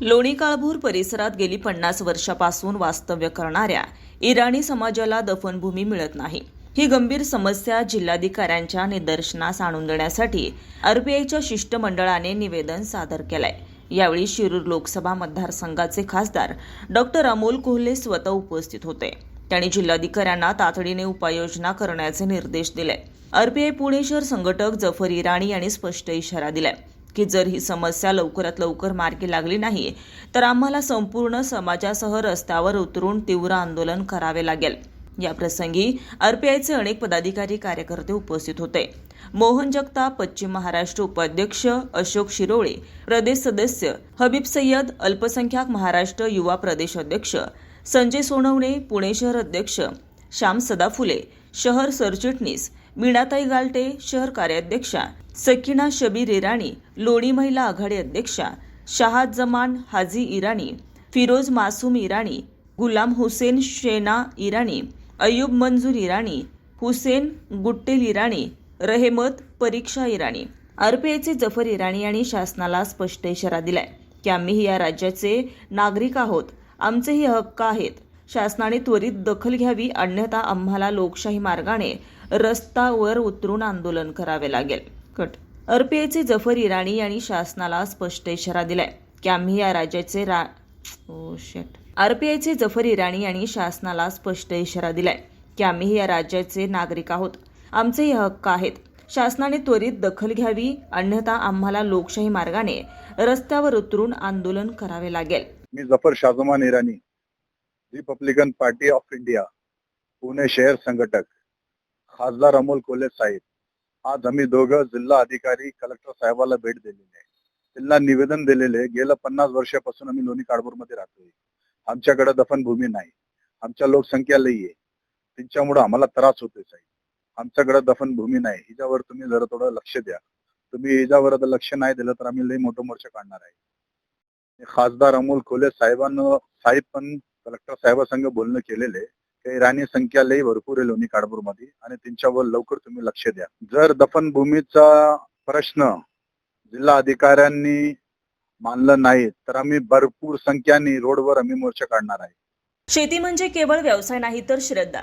लोणी काळभोर परिसरात गेली पन्नास वर्षापासून वास्तव्य करणाऱ्या इराणी समाजाला दफनभूमी मिळत नाही. ही गंभीर समस्या जिल्हाधिकाऱ्यांच्या निदर्शनास आणून देण्यासाठी आरपीआयच्या शिष्टमंडळाने निवेदन सादर केलंय. यावेळी शिरूर लोकसभा मतदारसंघाचे खासदार डॉक्टर अमोल कोहले स्वतः उपस्थित होते. त्यांनी जिल्हाधिकाऱ्यांना तातडीने उपाययोजना करण्याचे निर्देश दिले. आरपीआय पुणे शहर संघटक जफर इराणी यांनी स्पष्ट इशारा दिलाय. की जर ही समस्या लवकरात लवकर मार्गी लागली नाही तर आम्हाला संपूर्ण समाजासह रस्त्यावर उतरून तीव्र आंदोलन करावे लागेल. या प्रसंगी आरपीआयचे अनेक पदाधिकारी कार्यकर्ते उपस्थित होते. मोहन जगताप पश्चिम महाराष्ट्र उपाध्यक्ष अशोक शिरोळे प्रदेश सदस्य हबीब सय्यद अल्पसंख्याक महाराष्ट्र युवा प्रदेश अध्यक्ष संजय सोनवणे पुणे शहर अध्यक्ष श्याम सदाफुले शहर सरचिटणीस मीनाताई गालटे शहर कार्याध्यक्षा सकिना शबीर इराणी लोणी महिला आघाडी अध्यक्षा शहाद जमान हाजी इराणी फिरोज मासूम इराणी गुलाम हुसेन शेना इराणी अय्यूब मंजूर इराणी हुसेन गुट्टेल इराणी रहेमत परीक्षा इराणी. आरपीआयचे जफर इराणी यांनी शासनाला स्पष्ट इशारा दिलाय की आम्ही या राज्याचे नागरिक आहोत. आमचेही हक्क आहेत. शासनाने त्वरित दखल घ्यावी अन्यथा आम्हाला लोकशाही मार्गाने रस्तावर उतरून आंदोलन करावे लागेल. कट आरपीआयचे जफर इराणी यांनी शासनाला स्पष्ट इशारा दिलाय. की आम्ही या राज्याचे रा ओ शेट आरपीआयचे जफर इराणी यांनी शासनाला स्पष्ट इशारा दिलाय. की आम्ही या राज्याचे नागरिक आहोत. आमचे हे हक्क आहेत. शासनाने त्वरित दखल घ्यावी अन्यथा आम्हाला लोकशाही मार्गाने रस्त्यावर उतरून आंदोलन करावे लागेल. मी Zafar Shajman Irani Republican Party of India Pune शहर संघटक खासदार अमोल कोल्हे साहेब. आज आम्ही दोघं जिल्हा अधिकारी कलेक्टर साहेबाला भेट दिलेली आहे. त्यांना निवेदन दिलेले गेल्या पन्नास वर्षापासून आम्ही लोणी मध्ये राहतोय. आमच्याकडे दफनभूमी नाही. आमच्या लोकसंख्या लई आहे. त्यांच्यामुळे आम्हाला त्रास होतोय साहेब. आमच्याकडे दफनभूमी नाही. हिच्यावर तुम्ही जरा थोडं लक्ष द्या. तुम्ही हिच्यावर आता लक्ष नाही दिलं तर आम्ही लई मोठं मोर्चा काढणार आहे. खासदार अमोल खोले साहेबांना साहेब पण कलेक्टर साहेबांसंग बोलणं केलेले ते राणी संख्या लई भरपूर आहे लोणी मध्ये आणि त्यांच्यावर लवकर तुम्ही लक्ष द्या. जर दफनभूमीचा प्रश्न जिल्हा अधिकाऱ्यांनी मानलं नाही तर आम्ही भरपूर संख्याने रोडवर आम्ही मोर्चा काढणार आहे. शेती म्हणजे केवळ व्यवसाय नाही तर श्रद्धा.